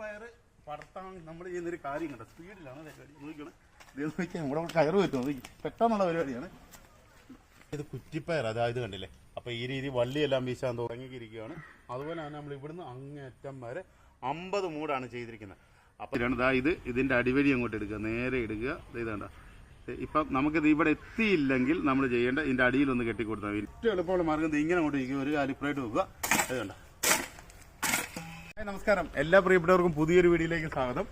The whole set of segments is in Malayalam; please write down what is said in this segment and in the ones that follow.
കുറ്റിപ്പയർ പടർത്താൻ നമ്മൾ ചെയ്യുന്നൊരു കാര്യം. കണ്ടോ സ്പീഡിലാണ് നോക്കണം ഇത് നോക്കിയാൽ നമ്മുടെ കയറ് പറ്റും പെട്ടെന്നുള്ള പരിപാടിയാണ്. ഇത് കുറ്റിപ്പയർ അതായത് കണ്ടില്ലേ? അപ്പൊ ഈ രീതി വള്ളിയെല്ലാം വീശാൻ തുടങ്ങിയിരിക്കുകയാണ്. അതുപോലെ തന്നെ നമ്മൾ ഇവിടുന്ന് അങ്ങേറ്റം വരെ അമ്പത് മൂടാണ് ചെയ്തിരിക്കുന്നത്. അപ്പൊ ഇതാണ് ഇത്. ഇതിന്റെ അടിവഴി അങ്ങോട്ട് എടുക്കുക. നേരെ ഇടുക. ദേ ഇപ്പൊ നമുക്കിത് ഇവിടെ എത്തിയില്ലെങ്കിൽ നമ്മൾ ചെയ്യേണ്ട ഇതിന്റെ അടിയിൽ ഒന്ന് കെട്ടിക്കൊടുത്താൽ ഏറ്റവും എളുപ്പമുള്ള മാർഗം ഇത് ഇങ്ങനെ അങ്ങോട്ട് ഇരിക്കുക. ഒരു കാലിപ്പറായിട്ട് വെക്കുക അത് കണ്ടോ? ഹായ് നമസ്കാരം. എല്ലാ പ്രിയപ്പെട്ടവർക്കും പുതിയൊരു വീഡിയോയിലേക്ക് സ്വാഗതം.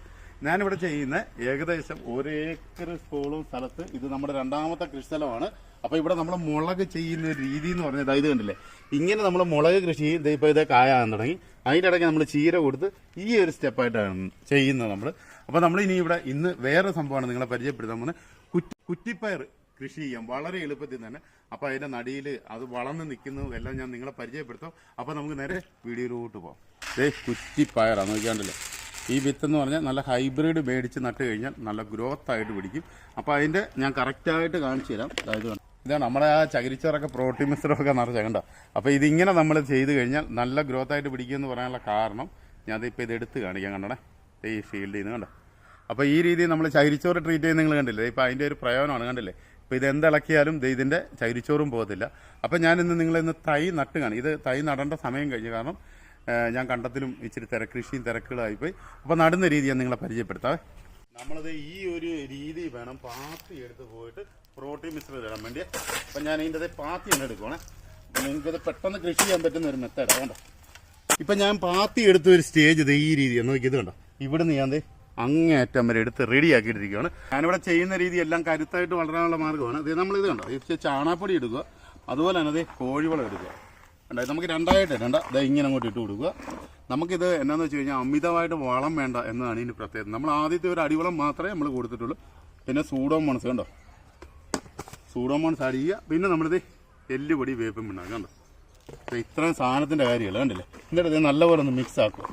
ഞാനിവിടെ ചെയ്യുന്ന ഏകദേശം ഒരു ഏക്കർ സ്കൂളും സ്ഥലത്ത് ഇത് നമ്മുടെ രണ്ടാമത്തെ കൃഷിസ്ഥലമാണ്. അപ്പൊ ഇവിടെ നമ്മൾ മുളക് ചെയ്യുന്ന ഒരു രീതി എന്ന് പറഞ്ഞത് ഇത് കണ്ടില്ലേ? ഇങ്ങനെ നമ്മൾ മുളക് കൃഷി ചെയ്ത് ഇപ്പൊ ഇത് കായാകാൻ തുടങ്ങി. അതിന്റെ ഇടയ്ക്ക് നമ്മൾ ചീര കൊടുത്ത് ഈ ഒരു സ്റ്റെപ്പായിട്ടാണ് ചെയ്യുന്നത് നമ്മൾ. അപ്പൊ നമ്മൾ ഇനി ഇവിടെ ഇന്ന് വേറെ സംഭവമാണ് നിങ്ങളെ പരിചയപ്പെടുത്താൻ പോകുന്നത്. കുറ്റി കുറ്റിപ്പയർ. കൃഷി ചെയ്യാം. വളരെ എളുപ്പത്തിൽ തന്നെ. അപ്പൊ അതിന്റെ നടിയിൽ അത് വളർന്ന് നിൽക്കുന്നു. എല്ലാം ഞാൻ നിങ്ങളെ പരിചയപ്പെടുത്താം. അപ്പൊ നമുക്ക് നേരെ വീഡിയോയിലോട്ട് പോകാം ദേ കുറ്റിപ്പയറാണ് നോക്കിയാണ്ടല്ലോ? ഈ വിത്ത് എന്ന് പറഞ്ഞാൽ നല്ല ഹൈബ്രിഡ് മേടിച്ച് നട്ട് കഴിഞ്ഞാൽ നല്ല ഗ്രോത്ത് ആയിട്ട് പിടിക്കും. അപ്പോൾ അതിന്റെ ഞാൻ കറക്റ്റായിട്ട് കാണിച്ചു തരാം. അതായത് ഇതാണ് നമ്മുടെ ആ ചകിരിച്ചോറൊക്കെ പ്രോട്ടീൻ മിശ്രമൊക്കെ നിറച്ച കണ്ടോ? അപ്പോൾ ഇതിങ്ങനെ നമ്മൾ ചെയ്ത് കഴിഞ്ഞാൽ നല്ല ഗ്രോത്ത് ആയിട്ട് പിടിക്കുമെന്ന് പറയാനുള്ള കാരണം ഞാൻ ഇപ്പൊ ഇത് എടുത്ത് കാണിക്കാൻ കണ്ടോണേ? ഈ ഫീൽഡിൽ നിന്ന് കണ്ടോ? അപ്പോൾ ഈ രീതിയിൽ നമ്മൾ ചകിരിച്ചോറ് ട്രീറ്റ് ചെയ്യുന്ന നിങ്ങൾ കണ്ടില്ലേ? ഇപ്പോൾ അതിന്റെ ഒരു പ്രയോജനമാണ്. കണ്ടില്ലേ? ഇപ്പോൾ ഇത് എന്തിളക്കിയാലും ദേ ഇതിന്റെ ചകിരിച്ചോറും പോകത്തില്ല. അപ്പോൾ ഞാനിന്ന് നിങ്ങളിന്ന് തൈ നട്ട് കാണും ഇത് തൈ നടേണ്ട സമയം കഴിഞ്ഞു. കാരണം ഞാൻ കണ്ടത്തിലും ഇച്ചിരി തിരക്കൃഷിയും തിരക്കുകളായിപ്പോയി. അപ്പോൾ നടുന്ന രീതി ഞാൻ നിങ്ങളെ പരിചയപ്പെടുത്താവേ നമ്മളത് ഈ ഒരു രീതി വേണം പാത്തി എടുത്ത് പോയിട്ട് പ്രോട്ടീൻ മിശ്രിതം ഇടാൻ വേണ്ടി അപ്പം ഞാൻ ഇതിന്റെ പാത്തി തന്നെ എടുക്കുവാണേ. നിങ്ങൾക്കത് പെട്ടെന്ന് കൃഷി ചെയ്യാൻ പറ്റുന്ന ഒരു മെത്തേഡാണ് കണ്ടോ? ഇപ്പം ഞാൻ പാത്തി എടുത്ത ഒരു സ്റ്റേജ് ഇത് ഈ രീതി. നോക്കി ഇത് കണ്ടോ? ഇവിടുന്ന് ഞാൻ അങ്ങേറ്റം വരെ എടുത്ത് റെഡി ആക്കിയിട്ടിരിക്കുകയാണ് ഞാനിവിടെ ചെയ്യുന്ന രീതി എല്ലാം കരുത്തായിട്ട് വളരാനുള്ള മാർഗമാണ് ഇത് നമ്മളിത് കണ്ടോ? ഇത് ചാണാപ്പൊടി എടുക്കുക അതുപോലെ തന്നെ അതേ കോഴിവളം എടുക്കുക ഉണ്ടായി നമുക്ക് രണ്ടായിട്ട് രണ്ട ഇതാ ഇങ്ങനെ അങ്ങോട്ട് ഇട്ട് കൊടുക്കുക. നമുക്കിത് എന്നാന്ന് വെച്ച് കഴിഞ്ഞാൽ അമിതമായിട്ട് വളം വേണ്ട എന്നതാണ് ഇതിന് പ്രത്യേകത. നമ്മൾ ആദ്യത്തെ ഒരു അടിവളം മാത്രമേ നമ്മൾ കൊടുത്തിട്ടുള്ളൂ. പിന്നെ സൂഡോമോൺസ് കണ്ടോ? സൂഡോമോൺസ് അടിക്കുക പിന്നെ നമ്മളിത് എല്ലുപൊടി വേപ്പം ഉണ്ടാക്കുക കണ്ടോ? ഇത്രയും സാധനത്തിന്റെ കാര്യമല്ല കണ്ടില്ലേ? എന്നിട്ട് ഇത് നല്ലപോലെ ഒന്ന് മിക്സ് ആക്കുക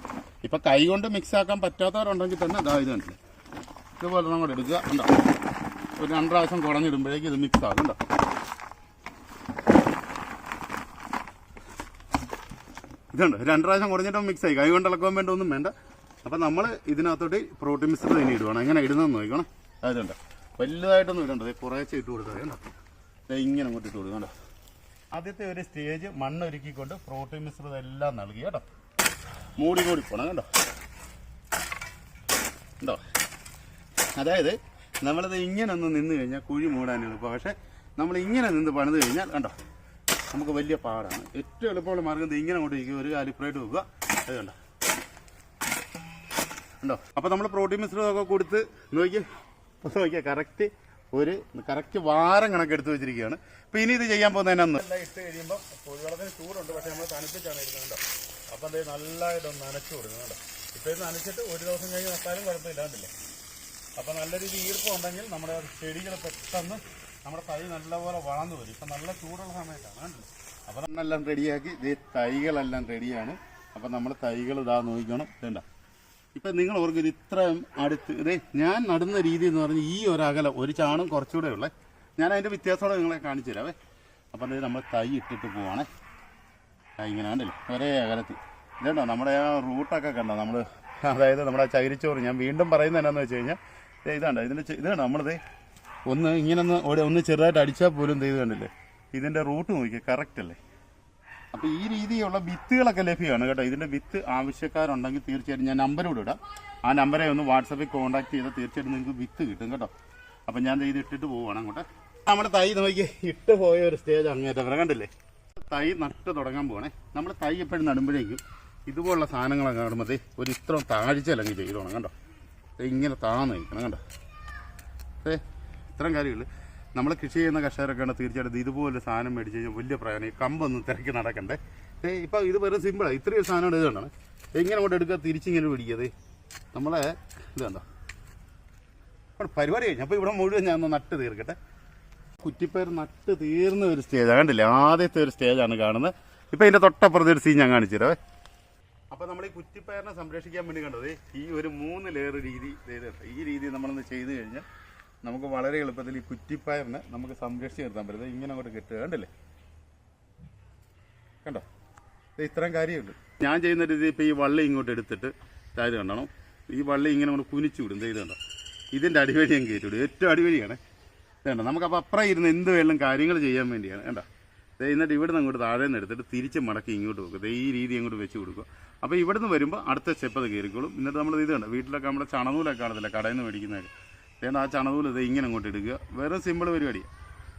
ഇപ്പം കൈ കൊണ്ട് മിക്സ് ആക്കാൻ പറ്റാത്തവരുണ്ടെങ്കിൽ തന്നെ ഇതാ ഇത് കണ്ടില്ലേ? ഇതുപോലെ നമ്മൾ എടുക്കുക. ഉണ്ടോ ഒരു രണ്ട് പ്രാവശ്യം ഇത് മിക്സ് ആകും കണ്ടോ? ഇതുണ്ട് രണ്ട് പ്രാവശ്യം കുറഞ്ഞിട്ട് മിക്സ് ആയി. കൈ കൊണ്ട് ഇളക്കാൻ വേണ്ട ഒന്നും വേണ്ട. അപ്പം നമ്മൾ ഇതിനകത്തോട്ട് പ്രോട്ടീൻ മിശ്രിതം ഇനി ഇടുവാണ്. എങ്ങനെ ഇടുന്നതെന്ന് നോക്കണം അതുണ്ട് വലുതായിട്ടൊന്നും ഇടണ്ട. കുറേശ്ശെ ഇട്ട് കൊടുത്തത്. കണ്ടോ? ഇങ്ങനെ അങ്ങോട്ട് ഇട്ട് കൊടുക്കണ്ട ആദ്യത്തെ ഒരു സ്റ്റേജ് മണ്ണൊരുക്കിക്കൊണ്ട് പ്രോട്ടീൻ മിശ്രിതം എല്ലാം നൽകി കേട്ടോ. മൂടി മൂടി പോണം കണ്ടോ ഉണ്ടോ? അതായത് നമ്മളത് ഇങ്ങനെ ഒന്ന് നിന്ന് കഴിഞ്ഞാൽ കുഴി മൂടാൻ എളുപ്പം. പക്ഷേ നമ്മൾ ഇങ്ങനെ നിന്ന് പണിത് കഴിഞ്ഞാൽ കണ്ടോ നമുക്ക് വലിയ പാടാണ്. ഏറ്റവും എളുപ്പമുള്ള മാർഗം ഇങ്ങനെ കൊണ്ട് ഇരിക്കുക. ഒരു കാലിപ്പറേറ്റ് വെക്കുക. അത് കണ്ടോ? ഉണ്ടോ അപ്പോൾ നമ്മൾ പ്രോട്ടീൻ മിശ്രിതമൊക്കെ കൊടുത്ത് നോക്കിയ. നോക്കിയാൽ കറക്റ്റ് ഒരു കറക്റ്റ് വാരം കണക്കെടുത്ത് വെച്ചിരിക്കുകയാണ്. അപ്പോൾ ഇനി ഇത് ചെയ്യാൻ പോകുന്നത് എന്നാന്ന് എല്ലാം ഇട്ട് കഴിയുമ്പോൾ കോഴിവളത്തിന് ചൂടുണ്ട് പക്ഷേ നമ്മൾ തണുപ്പിച്ചാണ് ഇടുന്നത് അപ്പോൾ അത് നല്ലതായിട്ടൊന്ന് നനച്ചു കൊടുക്കുന്നുണ്ടോ ഇപ്പോൾ ഇത് നനച്ചിട്ട് ഒരു ദിവസം കഴിഞ്ഞ് നട്ടാലും കുഴപ്പമില്ലാണ്ടില്ല അപ്പോൾ നല്ല രീതിയിൽ ഈർപ്പം ഉണ്ടെങ്കിൽ നമ്മുടെ ചെടികൾ പെട്ടെന്ന് നമ്മുടെ തൈ നല്ലപോലെ വളർന്നു വരും. ഇപ്പം നല്ല ചൂടുള്ള സമയത്താണ് കണ്ടില്ലേ? അപ്പോൾ നമ്മളെല്ലാം റെഡിയാക്കി. ഇത് തൈകളെല്ലാം റെഡിയാണ്. അപ്പോൾ നമ്മൾ തൈകൾ ഇതാ നോക്കണം ഇതണ്ട? ഇപ്പം നിങ്ങൾ ഓർക്കും ഇത് ഇത്രയും അടുത്ത്? ഇതേ ഞാൻ നടുന്ന രീതി എന്ന് പറഞ്ഞാൽ ഈ ഒരു അകലം ഒരു ചാണും കുറച്ചുകൂടെ ഉള്ളേ. ഞാൻ അതിന്റെ വ്യത്യാസത്തോടെ നിങ്ങളെ കാണിച്ചു തരാവേ. അപ്പം നമ്മൾ തൈ ഇട്ടിട്ട് പോവാണേ. ഇങ്ങനെ കണ്ടില്ലേ? ഒരേ അകലത്തിൽ. ഇതുണ്ടോ നമ്മുടെ ആ റൂട്ടൊക്കെ കണ്ടോ? നമ്മൾ അതായത് നമ്മുടെ ചകിരിച്ചോറ്. ഞാൻ വീണ്ടും പറയുന്നത് എന്നാന്ന് വെച്ച് കഴിഞ്ഞാൽ ഇതാണ്ടോ ഇതിന്റെ ഇതാണ് നമ്മളിത് ഒന്ന് ഇങ്ങനെ ഒന്ന് ഒന്ന് ചെറുതായിട്ട് അടിച്ചാൽ പോലും ഇത് കണ്ടില്ലേ? ഇതിന്റെ റൂട്ട് നോക്കിയാൽ കറക്റ്റ് അല്ലേ അപ്പോൾ ഈ രീതിയിലുള്ള വിത്തുകളൊക്കെ ലഭ്യമാണ് കേട്ടോ. ഇതിന്റെ വിത്ത് ആവശ്യക്കാരുണ്ടെങ്കിൽ തീർച്ചയായിട്ടും ഞാൻ നമ്പർ ഇവിടെ ഇടാം. ആ നമ്പറെ ഒന്ന് വാട്സപ്പിൽ കോൺടാക്ട് ചെയ്താൽ തീർച്ചയായിട്ടും നിങ്ങൾക്ക് വിത്ത് കിട്ടും കേട്ടോ. അപ്പം ഞാൻ ഇത് ഇട്ടിട്ട് പോവുകയാണ് അങ്ങോട്ട്. നമ്മുടെ തൈ നോക്കി ഇട്ട് പോയ ഒരു സ്റ്റേജ് ഏറ്റവും വരെ കണ്ടില്ലേ? തൈ നട്ട് തുടങ്ങാൻ പോകണേ നമ്മൾ തൈ എപ്പോഴും നടുമ്പോഴേക്കും ഇതുപോലുള്ള സാധനങ്ങളൊക്കെ നടുമ്പോൾ ഒരു ഇത്ര താഴ്ച അല്ലെങ്കിൽ ചെയ്തോണം കണ്ടോ ഇങ്ങനെ താന്ന് നിൽക്കണം കണ്ടോ ഏ ഇത്രയും കാര്യമുള്ളൂ. നമ്മൾ കൃഷി ചെയ്യുന്ന കർഷകരൊക്കെ ആണ് തീർച്ചയായിട്ടും ഇതുപോലെ സാധനം മേടിച്ച് കഴിഞ്ഞാൽ വലിയ പ്രയോജനം. ഈ കമ്പൊന്നും തിരക്കി നടക്കണ്ടേ. ഇപ്പം ഇത് വെറും സിമ്പിളാണ് ഇത്രയും സാധനം ഇത് കണ്ടാണ് എങ്ങനെ അങ്ങോട്ട് എടുക്കുക തിരിച്ചിങ്ങനെ പിടിക്കുക. നമ്മളെ ഇത് കണ്ടോ? അപ്പോൾ പരിപാടി കഴിഞ്ഞു. അപ്പോൾ ഇവിടെ മുഴുവൻ ഞാൻ ഒന്ന് നട്ട് തീർക്കട്ടെ. കുറ്റിപ്പയർ നട്ട് തീർന്ന ഒരു സ്റ്റേജാണ് കണ്ടില്ലേ? ആദ്യത്തെ ഒരു സ്റ്റേജാണ് കാണുന്നത്. ഇപ്പം ഇതിന്റെ തൊട്ടപ്പുറത്തെ ഒരു സീൻ ഞാൻ കാണിച്ചു തരാവേ. അപ്പോൾ നമ്മൾ ഈ കുറ്റിപ്പയറിനെ സംരക്ഷിക്കാൻ വേണ്ടി കണ്ടത് ഈ ഒരു മൂന്ന് ലെയർ രീതി ഈ രീതി നമ്മളൊന്ന് ചെയ്ത് കഴിഞ്ഞാൽ നമുക്ക് വളരെ എളുപ്പത്തിൽ ഈ കുറ്റിപ്പായറിനെ നമുക്ക് സംരക്ഷിച്ച് നിർത്താൻ പറ്റും. ഇങ്ങനെ അങ്ങോട്ട് കെട്ടുക. കണ്ടല്ലേ? കണ്ടോ? ഇത് ഇത്രയും കാര്യമുള്ളൂ ഞാൻ ചെയ്യുന്ന രീതി ഇപ്പോൾ ഈ വള്ളി ഇങ്ങോട്ട് എടുത്തിട്ട് അതായത് കണ്ടോ? ഈ വള്ളി ഇങ്ങനെ കൊണ്ട് കുനിച്ചു വിടും. ഇത് കണ്ടോ? ഇതിന്റെ അടിവഴി ഞാൻ കയറ്റി വിടും. ഏറ്റവും അടിവഴിയാണ്. വേണ്ട നമുക്ക് അപ്പോൾ അപ്പുറം ഇരുന്ന് എന്ത് വേണം കാര്യങ്ങൾ ചെയ്യാൻ വേണ്ടിയാണ്. വേണ്ട എന്നിട്ട് ഇവിടുന്ന് അങ്ങോട്ട് താഴെ നിന്ന് എടുത്തിട്ട് തിരിച്ച് മടക്കി ഇങ്ങോട്ട് വെക്കുക ഈ രീതി അങ്ങോട്ട് വെച്ച് കൊടുക്കുക അപ്പോൾ ഇവിടുന്ന് വരുമ്പോൾ അടുത്ത സ്റ്റെപ്പ് അത് കയറിക്കോളും. എന്നിട്ട് നമ്മൾ ഇത് കണ്ട? വീട്ടിലൊക്കെ നമ്മുടെ ചണനൂലൊക്കെ കാണത്തില്ല? കടയിൽ നിന്ന് മേടിക്കുന്നതൊക്കെ. വേണ്ട ആ ചണവിൽ ഇത് ഇങ്ങനെ അങ്ങോട്ട് എടുക്കുക. വെറും സിമ്പിൾ പരിപാടിയാണ്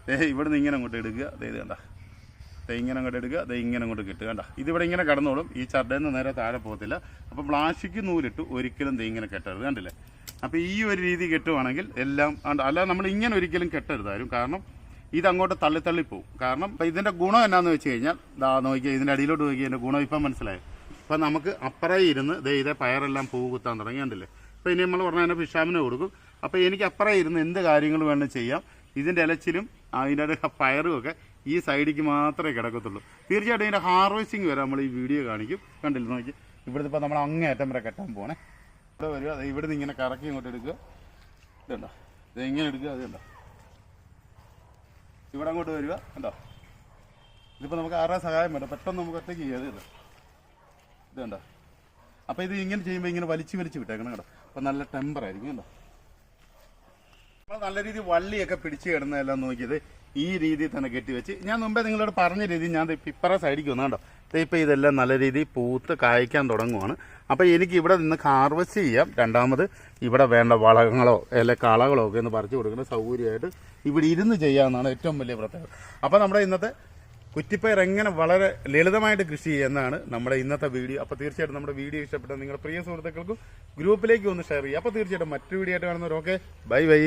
ദേ നിന്ന് ഇങ്ങനെ അങ്ങോട്ട് എടുക്കുക. ദേ ഇത് കണ്ട. ദേ ഇങ്ങനെ അങ്ങോട്ട് എടുക്കുക. ദേ ഇങ്ങനെ അങ്ങോട്ട് കിട്ടുക. കണ്ട. ഇതിവിടെ ഇങ്ങനെ കടന്നോളും. ഈ ചട്ടയിൽ നിന്ന് നേരെ താഴെ പോകത്തില്ല. അപ്പോൾ പ്ലാസ്റ്റിക് നൂലിട്ട് ഒരിക്കലും ദേ ഇങ്ങനെ കെട്ടരുത്. കണ്ടില്ലേ? അപ്പോൾ ഈ ഒരു രീതി കെട്ടുവാണെങ്കിൽ എല്ലാം അല്ല നമ്മൾ ഇങ്ങനെ ഒരിക്കലും കെട്ടരുതായിരുന്നു കാരണം ഇതങ്ങോട്ട് അങ്ങോട്ട് തള്ളി പോകും കാരണം ഇപ്പം ഇതിന്റെ ഗുണം എന്നാന്ന് വെച്ച് കഴിഞ്ഞാൽ ദാ നോക്കിയാൽ ഇതിന്റെ അടിയിലോട്ട് നോക്കിയാൽ ഇതിന്റെ ഗുണം ഇപ്പം മനസ്സിലായി? അപ്പം നമുക്ക് അപ്പറേ ഇരുന്ന് ദേ ഇതേ പയറെല്ലാം പൂ കുത്താൻ തുടങ്ങി. കണ്ടില്ലേ? അപ്പോൾ ഇനി നമ്മൾ പറഞ്ഞാൽ അതിന്റെ ഫിഷാമിന് കൊടുക്കും. അപ്പോൾ എനിക്ക് അപ്പുറം ഇരുന്ന് എന്ത് കാര്യങ്ങൾ വേണം ചെയ്യാം. ഇതിന്റെ ഇലച്ചിലും അതിന്റെ ഫയറും ഒക്കെ ഈ സൈഡിലേക്ക് മാത്രമേ കിടക്കത്തുള്ളൂ. തീർച്ചയായിട്ടും ഇതിന്റെ ഹാർവെസ്റ്റിംഗ് വരെ നമ്മൾ ഈ വീഡിയോ കാണിക്കും. കണ്ടില്ല? നോക്കി. ഇവിടുത്തെ ഇപ്പോൾ നമ്മൾ അങ്ങേയറ്റം വരെ കെട്ടാൻ പോകണേ ഇവിടെ വരിക. അത് ഇവിടുന്ന് ഇങ്ങനെ കറക്കി ഇങ്ങോട്ട് എടുക്കുക. ഇതുണ്ടോ? ഇത് എങ്ങനെ എടുക്കുക. അത് കണ്ടോ ഇവിടെ അങ്ങോട്ട് വരിക. കണ്ടോ? ഇതിപ്പോൾ നമുക്ക് ആരുടെ സഹായം വേണ്ട? പെട്ടെന്ന് നമുക്ക് ഒറ്റയ്ക്ക് ചെയ്യാം. ഇത് ഇത് കണ്ടോ അപ്പോൾ ഇത് ഇങ്ങനെ ചെയ്യുമ്പോൾ ഇങ്ങനെ വലിച്ചു വലിച്ച് വിട്ടേക്കണം. കേട്ടോ അപ്പോൾ നല്ല ടെമ്പറായിരിക്കും കേട്ടോ നല്ല രീതി വള്ളിയൊക്കെ പിടിച്ചു കിടന്നതെല്ലാം നോക്കിയത് ഈ രീതിയിൽ തന്നെ കെട്ടിവെച്ച് ഞാൻ മുമ്പേ നിങ്ങളോട് പറഞ്ഞ രീതി ഞാൻ ഇപ്പറ സൈഡിലേക്ക് വന്നു കണ്ടോ? ദേ ഇപ്പോൾ ഇതെല്ലാം നല്ല രീതിയിൽ പൂത്ത് കായ്ക്കാൻ തുടങ്ങുവാണ്. അപ്പോൾ എനിക്ക് ഇവിടെ നിന്ന് ഹാർവെസ്റ്റ് ചെയ്യാം. രണ്ടാമത് ഇവിടെ വേണ്ട വളങ്ങളോ അല്ലെ കളകളോ ഒക്കെ ഒന്ന് പറിച്ചു കൊടുക്കുന്ന സൗകര്യമായിട്ട് ഇവിടെ ഇരുന്ന് ചെയ്യാമെന്നാണ് ഏറ്റവും വലിയ പ്രത്യേകത. അപ്പോൾ നമ്മുടെ ഇന്നത്തെ കുറ്റിപ്പയർ എങ്ങനെ വളരെ ലളിതമായിട്ട് കൃഷി ചെയ്യുന്നതാണ് നമ്മുടെ ഇന്നത്തെ വീഡിയോ. അപ്പോൾ തീർച്ചയായിട്ടും നമ്മുടെ വീഡിയോ ഇഷ്ടപ്പെട്ട നിങ്ങളുടെ പ്രിയ സുഹൃത്തുക്കൾക്കും ഗ്രൂപ്പിലേക്ക് ഒന്ന് ഷെയർ ചെയ്യുക. അപ്പോൾ തീർച്ചയായിട്ടും മറ്റു വീഡിയോ ആയിട്ട് കാണുന്നവർ ഓക്കെ ബൈ ബൈ.